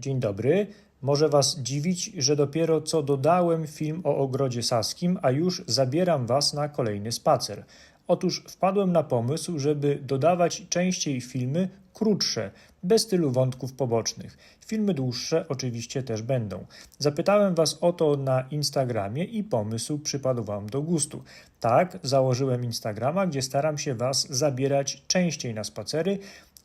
Dzień dobry. Może Was dziwić, że dopiero co dodałem film o ogrodzie saskim, a już zabieram Was na kolejny spacer. Otóż wpadłem na pomysł, żeby dodawać częściej filmy krótsze, bez tylu wątków pobocznych. Filmy dłuższe oczywiście też będą. Zapytałem Was o to na Instagramie i pomysł przypadł Wam do gustu. Tak, założyłem Instagrama, gdzie staram się Was zabierać częściej na spacery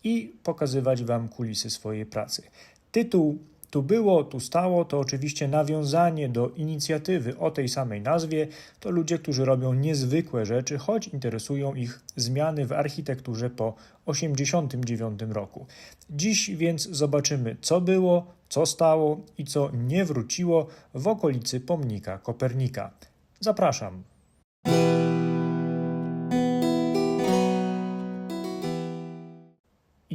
i pokazywać Wam kulisy swojej pracy. Tytuł tu było, tu stało to oczywiście nawiązanie do inicjatywy o tej samej nazwie. To ludzie, którzy robią niezwykłe rzeczy, choć interesują ich zmiany w architekturze po 1989 roku. Dziś więc zobaczymy, co było, co stało i co nie wróciło w okolicy pomnika Kopernika. Zapraszam.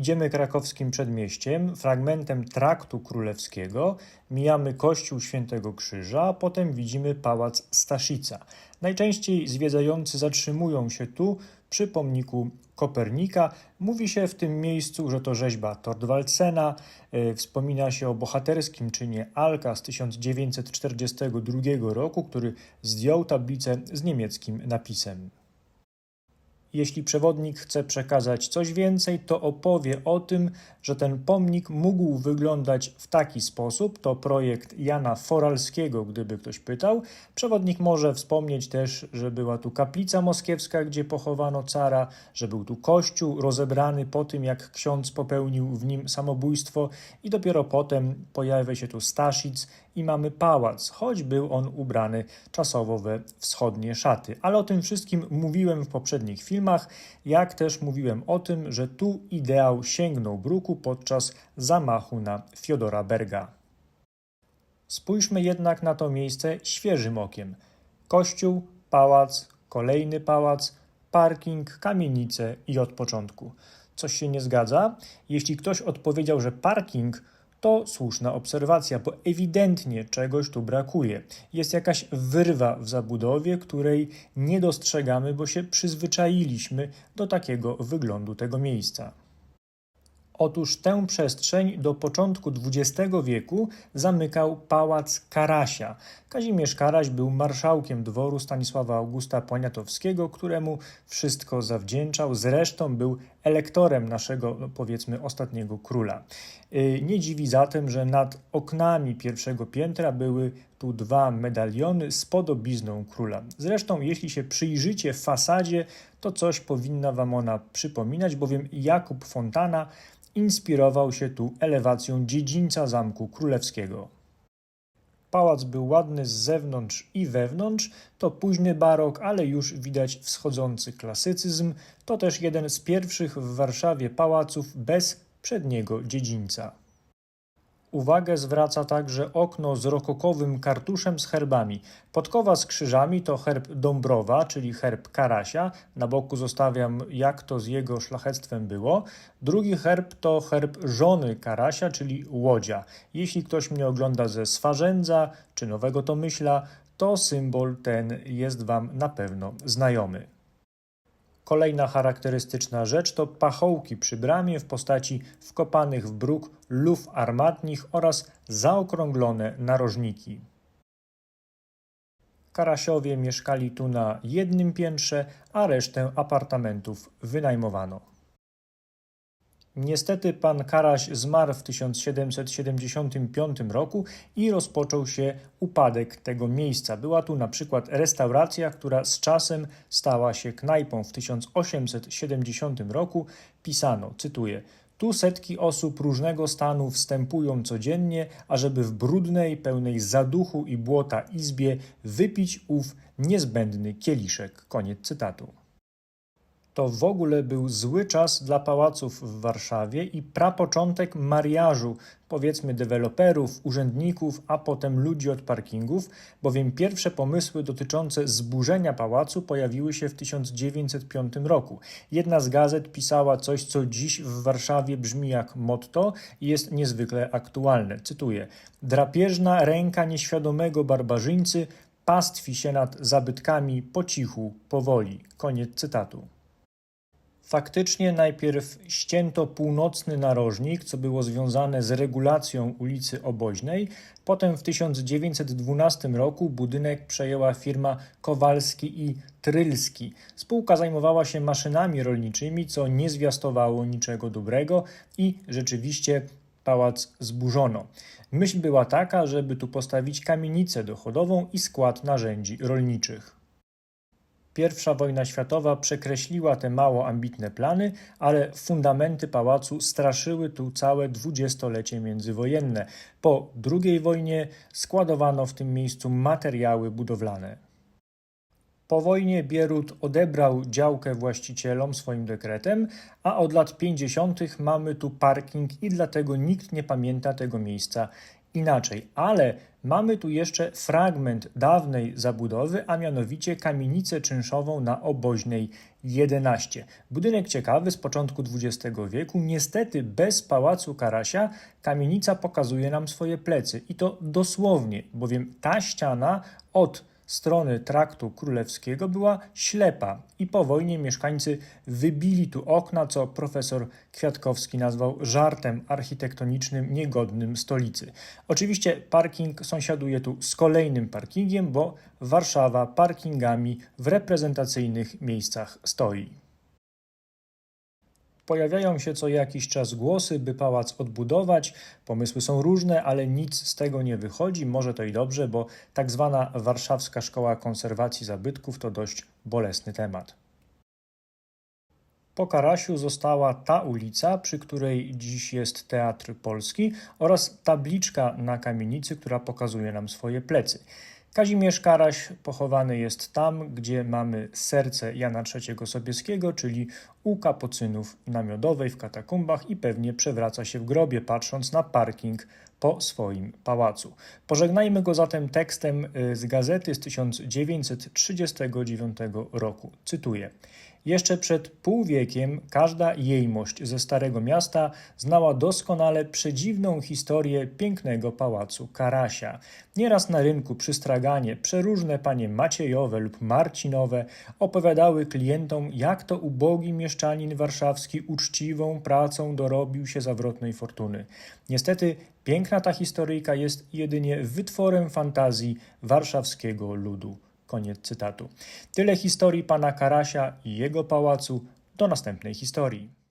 Idziemy krakowskim przedmieściem, fragmentem traktu królewskiego, mijamy kościół Świętego Krzyża, a potem widzimy pałac Staszica. Najczęściej zwiedzający zatrzymują się tu przy pomniku Kopernika. Mówi się w tym miejscu, że to rzeźba Torwaldsena. E, Wspomina się o bohaterskim czynie Alka z 1942 roku, który zdjął tablicę z niemieckim napisem. Jeśli przewodnik chce przekazać coś więcej, to opowie o tym, że ten pomnik mógł wyglądać w taki sposób. To projekt Jana Foralskiego, gdyby ktoś pytał. Przewodnik może wspomnieć też, że była tu kaplica moskiewska, gdzie pochowano cara, że był tu kościół rozebrany po tym, jak ksiądz popełnił w nim samobójstwo, i dopiero potem pojawia się tu Staszic i mamy pałac, choć był on ubrany czasowo we wschodnie szaty. Ale o tym wszystkim mówiłem w poprzednich filmach, jak też mówiłem o tym, że tu ideał sięgnął bruku podczas zamachu na Fiodora Berga. Spójrzmy jednak na to miejsce świeżym okiem. Kościół, pałac, kolejny pałac, parking, kamienice i od początku. Coś się nie zgadza? Jeśli ktoś odpowiedział, że parking to słuszna obserwacja, bo ewidentnie czegoś tu brakuje. Jest jakaś wyrwa w zabudowie, której nie dostrzegamy, bo się przyzwyczailiśmy do takiego wyglądu tego miejsca. Otóż tę przestrzeń do początku XX wieku zamykał pałac Karasia. Kazimierz Karaś był marszałkiem dworu Stanisława Augusta Poniatowskiego, któremu wszystko zawdzięczał. Zresztą był elektorem naszego, no powiedzmy, ostatniego króla. Yy, Nie dziwi zatem, że nad oknami pierwszego piętra były tu dwa medaliony z podobizną króla. Zresztą, jeśli się przyjrzycie fasadzie, to coś powinna wam ona przypominać, bowiem Jakub Fontana inspirował się tu elewacją dziedzińca Zamku Królewskiego. Pałac był ładny z zewnątrz i wewnątrz, to późny barok, ale już widać wschodzący klasycyzm. To też jeden z pierwszych w Warszawie pałaców bez przedniego dziedzińca. Uwagę zwraca także okno z rokokowym kartuszem z herbami. Podkowa z krzyżami to herb Dąbrowa, czyli herb Karasia. Na boku zostawiam, jak to z jego szlachectwem było. Drugi herb to herb żony Karasia, czyli Łodzia. Jeśli ktoś mnie ogląda ze Swarzędza czy Nowego Tomyśla, to symbol ten jest Wam na pewno znajomy. Kolejna charakterystyczna rzecz to pachołki przy bramie w postaci wkopanych w bruk luf armatnich oraz zaokrąglone narożniki. Karasiowie mieszkali tu na jednym piętrze, a resztę apartamentów wynajmowano. Niestety pan Karaś zmarł w 1775 roku i rozpoczął się upadek tego miejsca. Była tu na przykład restauracja, która z czasem stała się knajpą. W 1870 roku pisano, cytuję, tu setki osób różnego stanu wstępują codziennie, ażeby w brudnej, pełnej zaduchu i błota izbie wypić ów niezbędny kieliszek. Koniec cytatu. To w ogóle był zły czas dla pałaców w Warszawie i prapoczątek mariażu, powiedzmy deweloperów, urzędników, a potem ludzi od parkingów, bowiem pierwsze pomysły dotyczące zburzenia pałacu pojawiły się w 1905 roku. Jedna z gazet pisała coś, co dziś w Warszawie brzmi jak motto i jest niezwykle aktualne. Cytuję: Drapieżna ręka nieświadomego barbarzyńcy pastwi się nad zabytkami po cichu, powoli. Koniec cytatu. Faktycznie najpierw ścięto północny narożnik, co było związane z regulacją ulicy Oboźnej. Potem w 1912 roku budynek przejęła firma Kowalski i Trylski. Spółka zajmowała się maszynami rolniczymi, co nie zwiastowało niczego dobrego i rzeczywiście pałac zburzono. Myśl była taka, żeby tu postawić kamienicę dochodową i skład narzędzi rolniczych. Pierwsza wojna światowa przekreśliła te mało ambitne plany, ale fundamenty pałacu straszyły tu całe dwudziestolecie międzywojenne. Po II wojnie składowano w tym miejscu materiały budowlane. Po wojnie Bierut odebrał działkę właścicielom swoim dekretem, a od lat 50. mamy tu parking i dlatego nikt nie pamięta tego miejsca inaczej. Ale mamy tu jeszcze fragment dawnej zabudowy, a mianowicie kamienicę czynszową na Oboźnej 11. Budynek ciekawy z początku XX wieku. Niestety bez pałacu Karasia kamienica pokazuje nam swoje plecy i to dosłownie, bowiem ta ściana od strony traktu królewskiego była ślepa i po wojnie mieszkańcy wybili tu okna, co profesor Kwiatkowski nazwał żartem architektonicznym niegodnym stolicy. Oczywiście parking sąsiaduje tu z kolejnym parkingiem, bo Warszawa parkingami w reprezentacyjnych miejscach stoi. Pojawiają się co jakiś czas głosy, by pałac odbudować. Pomysły są różne, ale nic z tego nie wychodzi. Może to i dobrze, bo tak zwana Warszawska Szkoła Konserwacji Zabytków to dość bolesny temat. Po Karasiu została ta ulica, przy której dziś jest Teatr Polski oraz tabliczka na kamienicy, która pokazuje nam swoje plecy. Kazimierz Karaś pochowany jest tam, gdzie mamy serce Jana III Sobieskiego, czyli u kapucynów na Miodowej w katakumbach i pewnie przewraca się w grobie, patrząc na parking po swoim pałacu. Pożegnajmy go zatem tekstem y, z gazety z 1939 roku. Cytuję. Jeszcze przed pół wiekiem każda jejmość ze Starego Miasta znała doskonale przedziwną historię pięknego pałacu Karasia. Nieraz na rynku przy straganie przeróżne panie Maciejowe lub Marcinowe opowiadały klientom, jak to ubogi mieszczanin warszawski uczciwą pracą dorobił się zawrotnej fortuny. Niestety piękna ta historyjka jest jedynie wytworem fantazji warszawskiego ludu. Koniec cytatu. Tyle historii pana Karasia i jego pałacu. Do następnej historii.